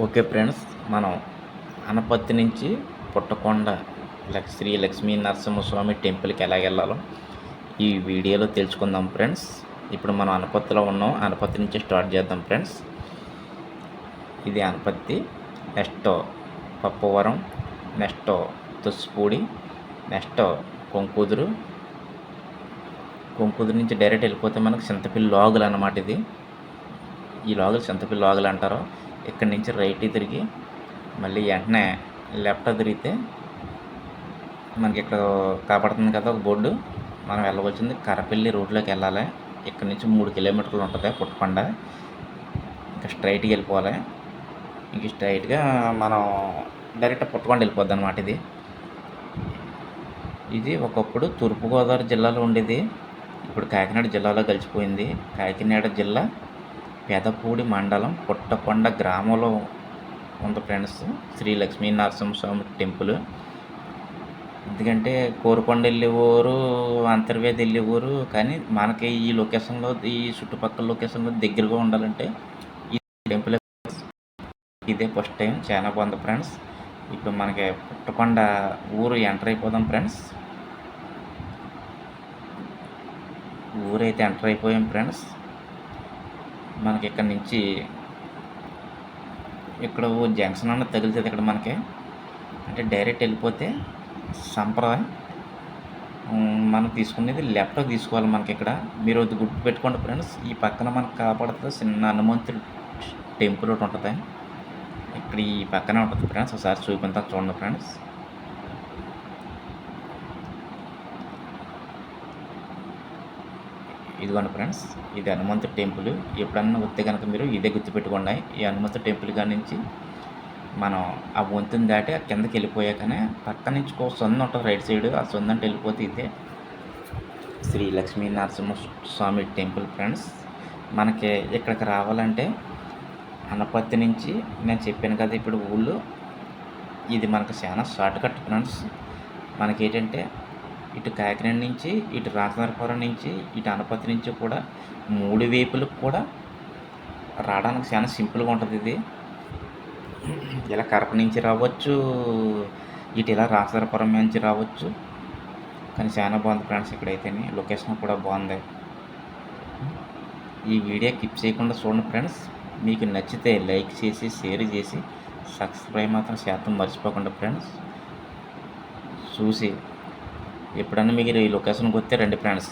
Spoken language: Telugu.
ఓకే ఫ్రెండ్స్ మనం అనపత్తి నుంచి పుట్టకొండ శ్రీ లక్ష్మీ నరసింహస్వామి టెంపుల్కి ఎలా వెళ్ళాలో ఈ వీడియోలో తెలుసుకుందాం ఫ్రెండ్స్. ఇప్పుడు మనం అనపత్తిలో ఉన్నాం. అనపత్తి నుంచి స్టార్ట్ చేద్దాం ఫ్రెండ్స్. ఇది Anapatti next Pappavaram next Tuspudi next Konkuduru. Konkuduru నుంచి డైరెక్ట్ వెళ్ళిపోతే మనకు చింతపిల్లి లాగులు అన్నమాట ఇది. ఈ లాగులు చింతపిల్లి లాగులు అంటారు. ఇక్కడి నుంచి రైట్ తిరిగి మళ్ళీ వెంటనే లెఫ్ట్ తిరిగితే మనకి ఇక్కడ కాపాడుతుంది కదా ఒక బోర్డు. మనం వెళ్ళవలసింది కరపల్లి రోడ్లోకి వెళ్ళాలి. ఇక్కడ నుంచి మూడు కిలోమీటర్లు ఉంటుంది పుట్టకొండ ఇంకా స్ట్రైట్కి వెళ్ళిపోవాలి. ఇంక స్ట్రైట్గా మనం డైరెక్ట్ పుట్టకొండ వెళ్ళిపోద్ది అనమాట ఇది. ఇది ఒకప్పుడు తూర్పుగోదావరి జిల్లాలో ఉండేది. ఇప్పుడు కాకినాడ జిల్లాలో కలిసిపోయింది. కాకినాడ జిల్లా పెదపూడి మండలం పుట్టకొండ గ్రామంలో ఉంది ఫ్రెండ్స్. శ్రీ లక్ష్మీ నరసింహస్వామి టెంపుల్. ఎందుకంటే కోరుకొండ వెళ్ళే ఊరు అంతర్వేది వెళ్ళే ఊరు కానీ మనకి ఈ లొకేషన్లో ఈ చుట్టుపక్కల లొకేషన్లో దగ్గరగా ఉండాలంటే ఈ టెంపుల్ ఇదే ఫస్ట్ టైం చాలా బాగుంది ఫ్రెండ్స్. ఇప్పుడు మనకి పుట్టకొండ ఊరు ఎంటర్ అయిపోదాం ఫ్రెండ్స్. ఊరైతే ఎంటర్ అయిపోయాం ఫ్రెండ్స్. మనకి ఇక్కడ నుంచి ఇక్కడ ఓ జంక్షన్ అన్నది తగులుతుంది ఇక్కడ మనకి అంటే డైరెక్ట్ వెళ్ళిపోతే సంప్రదాయం. మనం తీసుకునేది లెఫ్ట్ తీసుకోవాలి మనకి ఇక్కడ మీరు అది గుర్తు పెట్టుకోండి ఫ్రెండ్స్ ఈ పక్కన మనకు కాపాడుతుంది చిన్న హనుమంతుడి టెంపుల్ ఒకటి ఉంటుంది. ఇక్కడ ఈ పక్కనే ఉంటుంది ఫ్రెండ్స్ ఒకసారి చూపించాలి చూడండి ఫ్రెండ్స్. ఇదిగోండి ఫ్రెండ్స్ ఇది హనుమంతు టెంపుల్. ఎప్పుడన్నా వస్తే కనుక మీరు ఇదే గుర్తుపెట్టుకోండి. ఈ హనుమంతు టెంపుల్ కాడి నుంచి మనం ఆ వంతుని దాటి ఆ కిందకి వెళ్ళిపోయాకనే పక్క నుంచి ఒక సొంద ఉంటుంది రైట్ సైడ్. ఆ సొంద అంటే వెళ్ళిపోతే ఇదే శ్రీ లక్ష్మీ నరసింహ స్వామి టెంపుల్ ఫ్రెండ్స్. మనకి ఇక్కడికి రావాలంటే అనపత్తి నుంచి నేను చెప్పాను కదా ఇప్పుడు ఊళ్ళో. ఇది మనకు చాలా షార్ట్ కట్ ఫ్రెండ్స్. మనకి ఏంటంటే ఇటు కాకినాడ నుంచి ఇటు రాజనరపురం నుంచి ఇటు అనపతి నుంచి కూడా మూడు వైపులకు కూడా రావడానికి చాలా సింపుల్గా ఉంటుంది ఇది. ఇలా కరప నుంచి రావచ్చు ఇటు ఇలా రాజనరపురం నుంచి రావచ్చు. కానీ చాలా బాగుంది ఫ్రెండ్స్ ఇక్కడైతే లొకేషన్ కూడా బాగుంది. ఈ వీడియో కిప్ చేయకుండా చూడండి ఫ్రెండ్స్. మీకు నచ్చితే లైక్ చేసి షేర్ చేసి సబ్స్క్రైబ్ మాత్రం శాతం మర్చిపోకుండా ఫ్రెండ్స్. చూసి ఎప్పుడన్నా మీరు ఈ లొకేషన్కి వస్తే రండి ఫ్రెండ్స్.